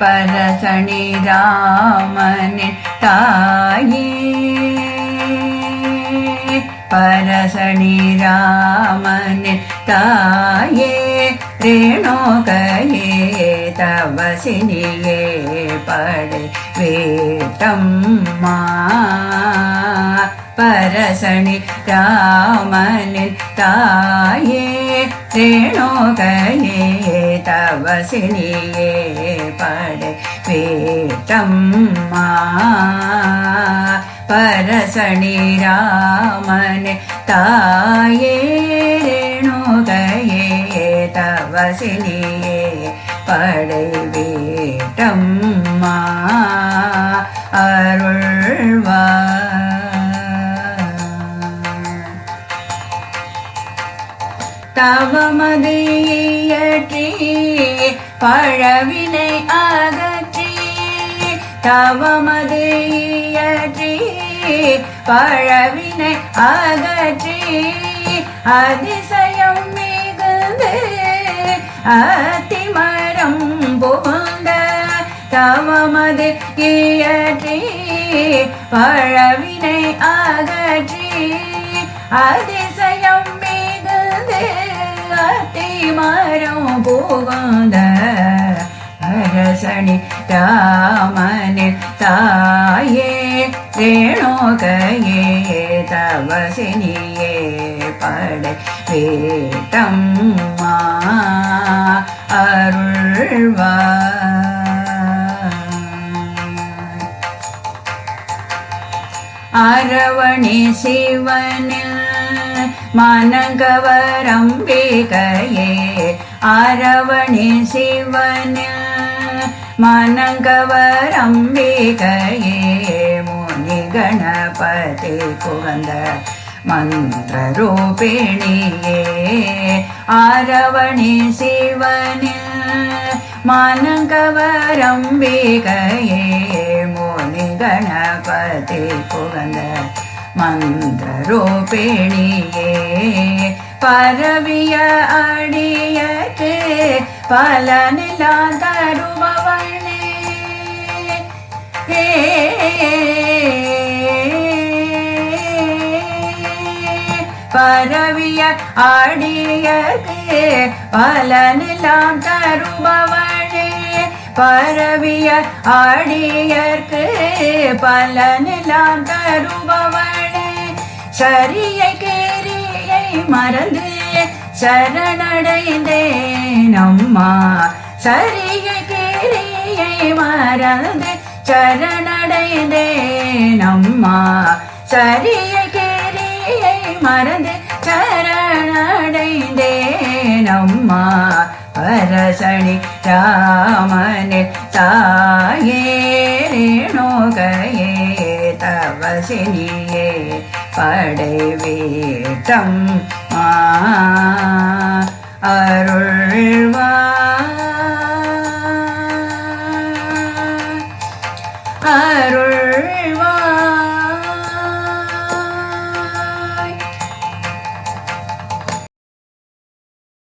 பரசணி ராமனின் தாயே பரசணி ராமனின் தாயே ரேணோகையே தவசினியே படை வேட்டம்மா பரசணி ராமனின் தாயே ரேணோகையே தவசினியே படை வேட்டம்மா. பரசணி ராமனே தாயே ரேணோகையே தவசினியே படை வேட்டம்மா. தவமது இயற்றி பழவினை அகற்றி தவமது இயற்றி பழவினை அகற்றி அதிசயம் மிகுந்து அத்திமரம் புகுந்த தவமது இயற்றி பழவினை அகற்றி அதி அரசணி ராமனின் தாயே ரேணோகையே தவசினியே படை வேட்டம்மா அருள்வா அரவணி சிவனில் மனங்கவரம்பிகையே அரவணி சிவனில் மனங்கவரம்பிகையே முனி கணபதி குகந்த மந்திரரூபிணியே. ஆரவணி சிவனில் மனங்கவரம்பிகையே முனி கணபதி புகந்த மந்திரரூபிணியே. பரவிய அடியக்கு பலனிலாம் தருவா பரவிய ஆடியக்கு பலனெல்லாம் தருபவனே. பரவிய ஆடியற்கு பலனெல்லாம் தருபவனே. சரியை கேரியை மறந்து சரணடைந்தேன் அம்மா. சரியை கேரியை மறந்து சரணடைந்தேன் அம்மா. சரிய மறந்து சரணடைந்தேன் அம்மா. அரசணி ராமனே தாயே நோகையே தவசினியே படைவேட்டம். அருள்வா